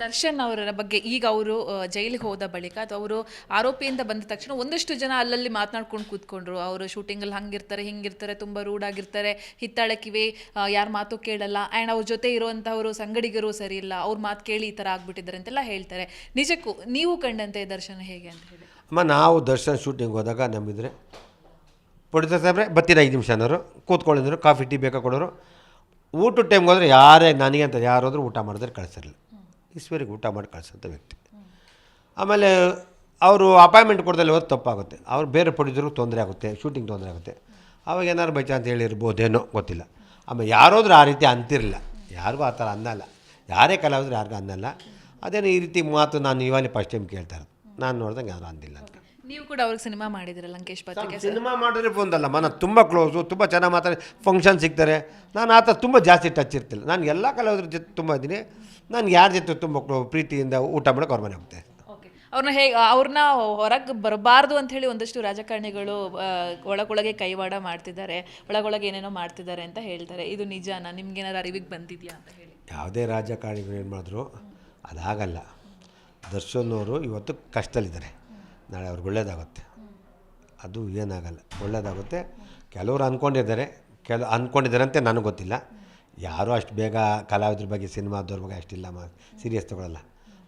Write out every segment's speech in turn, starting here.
ದರ್ಶನ್ ಅವರ ಬಗ್ಗೆ ಈಗ ಅವರು ಜೈಲಿಗೆ ಹೋದ ಬಳಿಕ ಅಥವಾ ಅವರು ಆರೋಪಿಯಿಂದ ಬಂದ ತಕ್ಷಣ ಒಂದಷ್ಟು ಜನ ಅಲ್ಲಲ್ಲಿ ಮಾತನಾಡ್ಕೊಂಡು ಕೂತ್ಕೊಂಡ್ರು. ಅವರು ಶೂಟಿಂಗಲ್ಲಿ ಹಂಗಿರ್ತಾರೆ, ಹಿಂಗಿರ್ತಾರೆ, ತುಂಬ ರೂಡ್ ಆಗಿರ್ತಾರೆ, ಹಿತ್ತಾಳಕ್ಕಿವೆ ಯಾರ ಮಾತು ಕೇಳಲ್ಲ. ಆ್ಯಂಡ್ ಅವ್ರ ಜೊತೆ ಇರುವಂಥವರು ಸಂಗಡಿಗರು ಸರಿ ಇಲ್ಲ. ಅವ್ರ ಮಾತು ಕೇಳಿ ಈ ಥರ ಆಗ್ಬಿಟ್ಟಿದ್ದಾರೆ ಅಂತೆಲ್ಲ ಹೇಳ್ತಾರೆ. ನಿಜಕ್ಕೂ ನೀವು ಕಂಡಂತೆ ದರ್ಶನ ಹೇಗೆ ಅಂತ ಹೇಳಿ. ಅಮ್ಮ, ನಾವು ದರ್ಶನ್ ಶೂಟಿಂಗ್ ಹೋದಾಗ ನಮ್ಮಿದ್ರೆ ಪ್ರೊಡ್ಯೂಸರ್ ಸಾಹೇಬ್ರೆ ಬತ್ತಿರ ಐದು ನಿಮಿಷ ಅನ್ನೋರು, ಕೂತ್ಕೊಳ್ಳಿದ್ರು, ಕಾಫಿ, ಟೀ ಬೇಕಾ ಕೊಡೋರು. ಊಟದ ಟೈಮ್ಗೆ ಹೋದ್ರೆ ಯಾರೇ, ನನಗೆ ಅಂತ ಯಾರಾದರೂ ಊಟ ಮಾಡಿದ್ರೆ ಕಳಿಸಿರಲಿಲ್ಲ ಈಶ್ವರಿಗೆ ಊಟ ಮಾಡಿ ಕಳಿಸೋಂಥ ವ್ಯಕ್ತಿ. ಆಮೇಲೆ ಅವರು ಅಪಾಯಿಂಟ್ಮೆಂಟ್ ಕೊಡ್ದಲ್ಲಿ ಹೋದ್ ತಪ್ಪಾಗುತ್ತೆ. ಅವ್ರು ಬೇರೆ ಪ್ರೊಡ್ಯೂಸರ್ಗೆ ತೊಂದರೆ ಆಗುತ್ತೆ, ಶೂಟಿಂಗ್ ತೊಂದರೆ ಆಗುತ್ತೆ. ಅವಾಗ ಏನಾದ್ರು ಬೈ ಚಾನ್ಸ್ ಹೇಳಿರ್ಬೋದೇನೋ ಗೊತ್ತಿಲ್ಲ. ಆಮೇಲೆ ಯಾರಾದ್ರೂ ಆ ರೀತಿ ಅಂತಿರಲಿಲ್ಲ. ಯಾರಿಗೂ ಆ ಥರ ಅನ್ನಲ್ಲ ಯಾರೇ ಕಲಾವಿದ್ರು ಯಾರಿಗೂ ಅನ್ನಲ್ಲ ಅದೇನೋ ಈ ರೀತಿ ಮಾತು ನಾನು ಇವಾಗಲೇ ಫಸ್ಟ್ ಟೈಮ್ ಕೇಳ್ತಾ ನಾನು ನೋಡ್ದಂಗೆ ಯಾರು ಅಂದಿಲ್ಲ ಅಂತ. ನೀವು ಕೂಡ ಅವ್ರಿಗೆ ಸಿನಿಮಾ ಮಾಡಿದಿರ ಲಂಕೇಶ್ ಪತ್ರಿಕೆ ಸಿನಿಮಾ ಮಾಡಿದ್ರೆ ಒಂದಲ್ಲ ನಾನು ತುಂಬ ಕ್ಲೋಸು ತುಂಬ ಚೆನ್ನಾಗಿ ಮಾತಾಡಿ ಫಂಕ್ಷನ್ ಸಿಗ್ತಾರೆ. ನಾನು ಆ ಥರ ತುಂಬ ಜಾಸ್ತಿ ಟಚ್ ಇರ್ತಿಲ್ಲ. ನಾನು ಎಲ್ಲ ಕಲಾವಿದ್ರ ಜೊತೆ ತುಂಬ ಇದ್ದೀನಿ. ನಾನು ಯಾರ ಜೊತೆ ತುಂಬ ಕ್ಲೋ ಪ್ರೀತಿಯಿಂದ ಊಟ ಮಾಡೋಕೆ ಅವ್ರ ಮನೆ ಹೋಗ್ತೆ. ಓಕೆ ಅವ್ರನ್ನ ಹೇಗೆ ಅವ್ರನ್ನ ಹೊರಗೆ ಬರಬಾರ್ದು ಅಂತ ಹೇಳಿ ಒಂದಷ್ಟು ರಾಜಕಾರಣಿಗಳು ಒಳಗೊಳಗೆ ಕೈವಾಡ ಮಾಡ್ತಿದ್ದಾರೆ ಒಳಗೊಳಗೆ ಏನೇನೋ ಮಾಡ್ತಿದ್ದಾರೆ ಅಂತ ಹೇಳ್ತಾರೆ. ಇದು ನಿಜಾನ? ನಿಮ್ಗೇನಾದ್ರು ಅರಿವಿಗೆ ಬಂದಿದೆಯಾ ಅಂತ ಹೇಳಿ. ಯಾವುದೇ ರಾಜಕಾರಣಿಗಳು ಏನು ಮಾಡಿದ್ರು ಅದಾಗಲ್ಲ. ದರ್ಶನ್ ಅವರು ಇವತ್ತು ಕಷ್ಟದಲ್ಲಿದ್ದಾರೆ. ನಾಳೆ ಅವ್ರಿಗೆ ಒಳ್ಳೇದಾಗುತ್ತೆ. ಅದು ಏನಾಗಲ್ಲ. ಒಳ್ಳೇದಾಗುತ್ತೆ. ಕೆಲವರು ಅಂದ್ಕೊಂಡಿದ್ದಾರೆ ಕೆಲ ಅಂದ್ಕೊಂಡಿದ್ದಾರೆ ಅಂತ ನನಗೆ ಗೊತ್ತಿಲ್ಲ. ಯಾರೂ ಅಷ್ಟು ಬೇಗ ಕಲಾವಿದ್ರ ಬಗ್ಗೆ, ಸಿನಿಮಾದವ್ರ ಬಗ್ಗೆ ಅಷ್ಟಿಲ್ಲ ಮಾ ಸೀರಿಯಸ್ ತಗೊಳ್ಳಲ್ಲ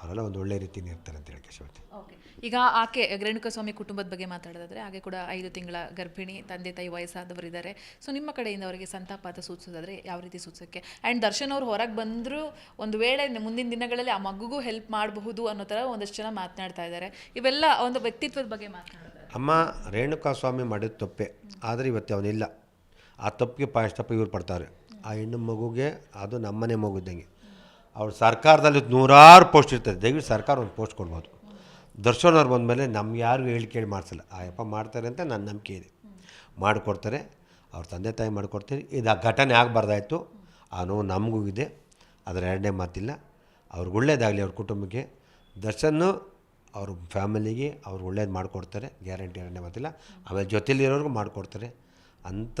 ಅವರೆಲ್ಲ ಒಂದು ಒಳ್ಳೆ ರೀತಿ ಇರ್ತಾರೆ ಅಂತ ಹೇಳಕ್ಕೆ ಶಿವತಿ ಓಕೆ. ಈಗ ಆಕೆ ರೇಣುಕಸ್ವಾಮಿ ಕುಟುಂಬದ ಬಗ್ಗೆ ಮಾತಾಡೋದಾದರೆ ಹಾಗೆ ಕೂಡ ಐದು ತಿಂಗಳ ಗರ್ಭಿಣಿ ತಂದೆ ತಾಯಿ ವಯಸ್ಸಾದವರಿದ್ದಾರೆ. ಸೊ ನಿಮ್ಮ ಕಡೆಯಿಂದ ಅವರಿಗೆ ಸಂತಾಪಾತ ಸೂಚಿಸೋದಾದರೆ ಯಾವ ರೀತಿ ಸೂಚಿಸೋಕ್ಕೆ? ಆ್ಯಂಡ್ ದರ್ಶನ್ ಅವರು ಹೊರಗೆ ಬಂದರೂ ಒಂದು ವೇಳೆ ಮುಂದಿನ ದಿನಗಳಲ್ಲಿ ಆ ಮಗುಗೂ ಹೆಲ್ಪ್ ಮಾಡಬಹುದು ಅನ್ನೋ ಥರ ಒಂದಷ್ಟು ಜನ ಮಾತನಾಡ್ತಾ ಇದ್ದಾರೆ. ಇವೆಲ್ಲ ಒಂದು ವ್ಯಕ್ತಿತ್ವದ ಬಗ್ಗೆ ಮಾತನಾಡೋದು ಅಮ್ಮ ರೇಣುಕಾ ಸ್ವಾಮಿ ಮಾಡಿದ ತಪ್ಪೆ. ಆದರೆ ಇವತ್ತು ಅವನಿಲ್ಲ. ಆ ತಪ್ಪಿಗೆ ಪಾಯಸ್ತಪ್ಪ ಇವ್ರು ಪಡ್ತಾರೆ. ಆ ಹೆಣ್ಣು ಮಗುಗೆ ಅದು ನಮ್ಮನೆ ಮಗು ಇದ್ದಂಗೆ. ಅವ್ರು ಸರ್ಕಾರದಲ್ಲಿ ನೂರಾರು ಪೋಸ್ಟ್ ಇರ್ತದೆ. ದಯವಿಟ್ಟು ಸರ್ಕಾರ ಒಂದು ಪೋಸ್ಟ್ ಕೊಡ್ಬೋದು. ದರ್ಶನ್ ಅವ್ರು ಬಂದಮೇಲೆ ನಮ್ಗೆ ಯಾರಿಗೂ ಹೇಳಿ ಕೇಳಿ ಮಾಡಿಸಲ್ಲ. ಆ ಯಪ್ಪ ಮಾಡ್ತಾರೆ ಅಂತ ನನ್ನ ನಂಬಿಕೆ ಇದೆ. ಮಾಡಿಕೊಡ್ತಾರೆ. ಅವ್ರ ತಂದೆ ತಾಯಿ ಮಾಡಿಕೊಡ್ತಾರೆ. ಇದು ಆ ಘಟನೆ ಆಗಬಾರ್ದಾಯ್ತು. ಆ ನೋವು ನಮಗೂ ಇದೆ. ಅದರ ಎರಡನೇ ಮಾತಿಲ್ಲ. ಅವ್ರಿಗೆ ಒಳ್ಳೇದಾಗಲಿ ಅವ್ರ ಕುಟುಂಬಕ್ಕೆ. ದರ್ಶನ್ನು ಅವ್ರ ಫ್ಯಾಮಿಲಿಗೆ ಅವ್ರು ಒಳ್ಳೇದು ಮಾಡಿಕೊಡ್ತಾರೆ. ಗ್ಯಾರಂಟಿ ಎರಡನೇ ಮಾತಿಲ್ಲ. ಆಮೇಲೆ ಜೊತೆಲಿರೋರ್ಗೂ ಮಾಡಿಕೊಡ್ತಾರೆ. ಅಂಥ